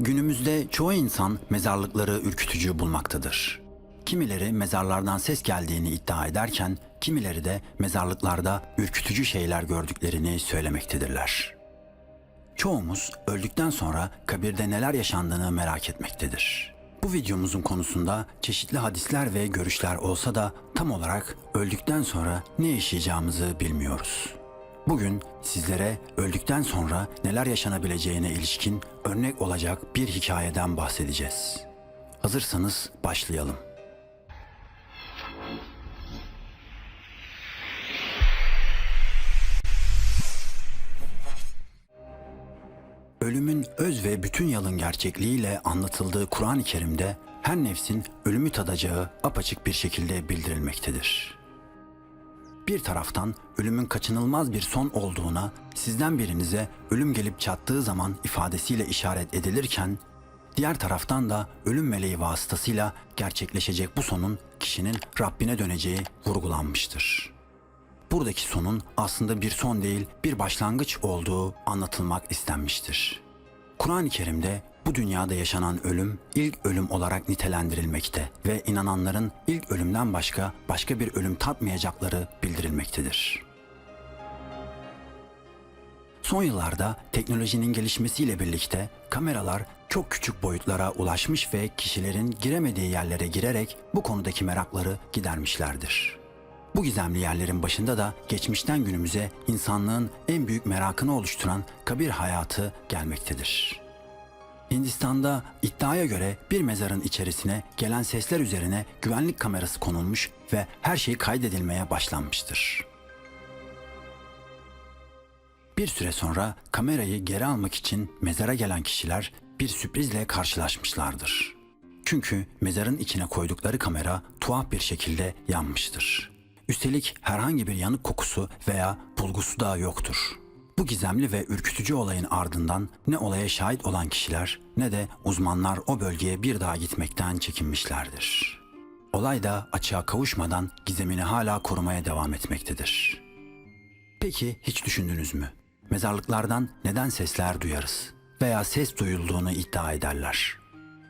Günümüzde çoğu insan mezarlıkları ürkütücü bulmaktadır. Kimileri mezarlardan ses geldiğini iddia ederken, kimileri de mezarlıklarda ürkütücü şeyler gördüklerini söylemektedirler. Çoğumuz öldükten sonra kabirde neler yaşandığını merak etmektedir. Bu videomuzun konusunda çeşitli hadisler ve görüşler olsa da tam olarak öldükten sonra ne yaşayacağımızı bilmiyoruz. Bugün sizlere öldükten sonra neler yaşanabileceğine ilişkin örnek olacak bir hikayeden bahsedeceğiz. Hazırsanız başlayalım. Ölümün öz ve bütün yalın gerçekliğiyle anlatıldığı Kur'an-ı Kerim'de her nefsin ölümü tadacağı apaçık bir şekilde bildirilmektedir. Bir taraftan ölümün kaçınılmaz bir son olduğuna sizden birinize ölüm gelip çattığı zaman ifadesiyle işaret edilirken diğer taraftan da ölüm meleği vasıtasıyla gerçekleşecek bu sonun kişinin Rabbine döneceği vurgulanmıştır. Buradaki sonun aslında bir son değil, bir başlangıç olduğu anlatılmak istenmiştir. Kur'an-ı Kerim'de bu dünyada yaşanan ölüm ilk ölüm olarak nitelendirilmekte ve inananların ilk ölümden başka başka bir ölüm tatmayacakları bildirilmektedir. Son yıllarda teknolojinin gelişmesiyle birlikte kameralar çok küçük boyutlara ulaşmış ve kişilerin giremediği yerlere girerek bu konudaki merakları gidermişlerdir. Bu gizemli yerlerin başında da geçmişten günümüze insanlığın en büyük merakını oluşturan kabir hayatı gelmektedir. Hindistan'da iddiaya göre bir mezarın içerisine gelen sesler üzerine güvenlik kamerası konulmuş ve her şey kaydedilmeye başlanmıştır. Bir süre sonra kamerayı geri almak için mezara gelen kişiler bir sürprizle karşılaşmışlardır. Çünkü mezarın içine koydukları kamera tuhaf bir şekilde yanmıştır. Üstelik herhangi bir yanık kokusu veya bulgusu da yoktur. Bu gizemli ve ürkütücü olayın ardından ne olaya şahit olan kişiler ne de uzmanlar o bölgeye bir daha gitmekten çekinmişlerdir. Olay da açığa kavuşmadan gizemini hala korumaya devam etmektedir. Peki hiç düşündünüz mü? Mezarlıklardan neden sesler duyarız? Veya ses duyulduğunu iddia ederler.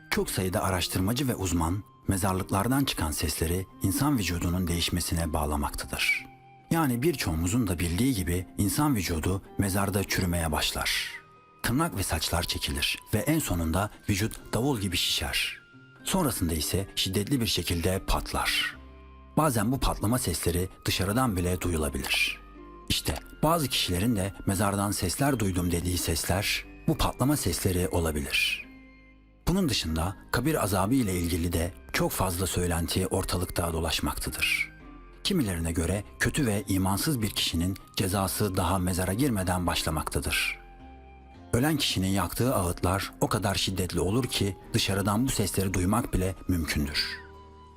Çok sayıda araştırmacı ve uzman mezarlıklardan çıkan sesleri insan vücudunun değişmesine bağlamaktadır. Yani birçoğumuzun da bildiği gibi insan vücudu mezarda çürümeye başlar. Tırnak ve saçlar çekilir ve en sonunda vücut davul gibi şişer. Sonrasında ise şiddetli bir şekilde patlar. Bazen bu patlama sesleri dışarıdan bile duyulabilir. İşte bazı kişilerin de mezardan sesler duydum dediği sesler bu patlama sesleri olabilir. Bunun dışında kabir azabı ile ilgili de çok fazla söylenti ortalıkta dolaşmaktadır. Kimilerine göre kötü ve imansız bir kişinin cezası daha mezara girmeden başlamaktadır. Ölen kişinin yaktığı ağıtlar o kadar şiddetli olur ki dışarıdan bu sesleri duymak bile mümkündür.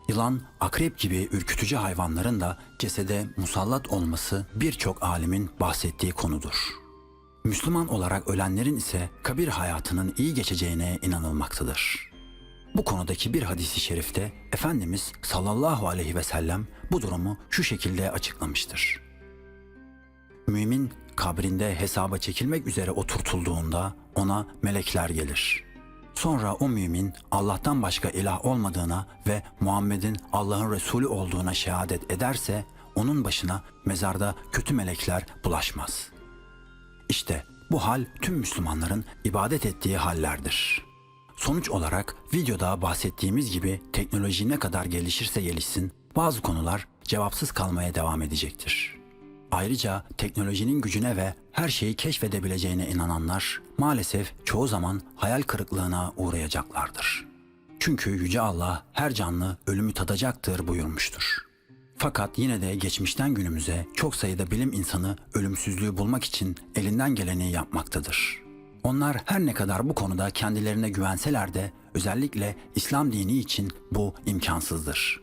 Yılan, akrep gibi ürkütücü hayvanların da cesede musallat olması birçok alimin bahsettiği konudur. Müslüman olarak ölenlerin ise kabir hayatının iyi geçeceğine inanılmaktadır. Bu konudaki bir hadisi şerifte Efendimiz sallallahu aleyhi ve sellem bu durumu şu şekilde açıklamıştır. Mümin kabrinde hesaba çekilmek üzere oturtulduğunda ona melekler gelir. Sonra o mümin Allah'tan başka ilah olmadığına ve Muhammed'in Allah'ın Resulü olduğuna şehadet ederse onun başına mezarda kötü melekler bulaşmaz.'' İşte bu hal tüm Müslümanların ibadet ettiği hallerdir. Sonuç olarak videoda bahsettiğimiz gibi teknoloji ne kadar gelişirse gelişsin bazı konular cevapsız kalmaya devam edecektir. Ayrıca teknolojinin gücüne ve her şeyi keşfedebileceğine inananlar maalesef çoğu zaman hayal kırıklığına uğrayacaklardır. Çünkü Yüce Allah her canlı ölümü tadacaktır buyurmuştur. Fakat yine de geçmişten günümüze çok sayıda bilim insanı ölümsüzlüğü bulmak için elinden geleni yapmaktadır. Onlar her ne kadar bu konuda kendilerine güvenseler de özellikle İslam dini için bu imkansızdır.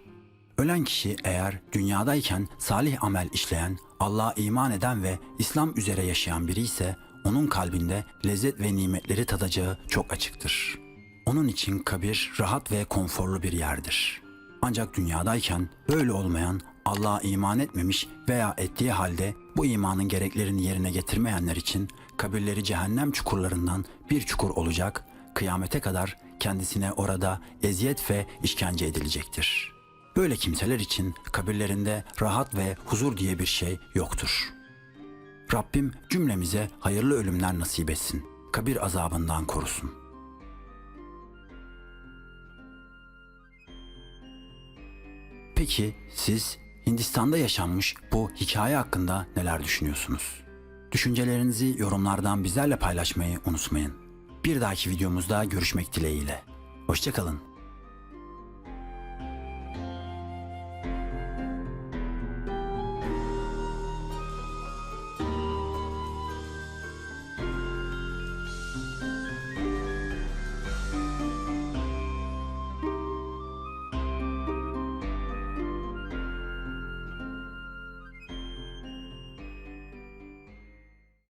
Ölen kişi eğer dünyadayken salih amel işleyen, Allah'a iman eden ve İslam üzere yaşayan biri ise onun kalbinde lezzet ve nimetleri tadacağı çok açıktır. Onun için kabir rahat ve konforlu bir yerdir. Ancak dünyadayken böyle olmayan, Allah'a iman etmemiş veya ettiği halde bu imanın gereklerini yerine getirmeyenler için kabirleri cehennem çukurlarından bir çukur olacak, kıyamete kadar kendisine orada eziyet ve işkence edilecektir. Böyle kimseler için kabirlerinde rahat ve huzur diye bir şey yoktur. Rabbim cümlemize hayırlı ölümler nasip etsin. Kabir azabından korusun. Peki siz Hindistan'da yaşanmış bu hikaye hakkında neler düşünüyorsunuz? Düşüncelerinizi yorumlardan bizlerle paylaşmayı unutmayın. Bir dahaki videomuzda görüşmek dileğiyle. Hoşçakalın.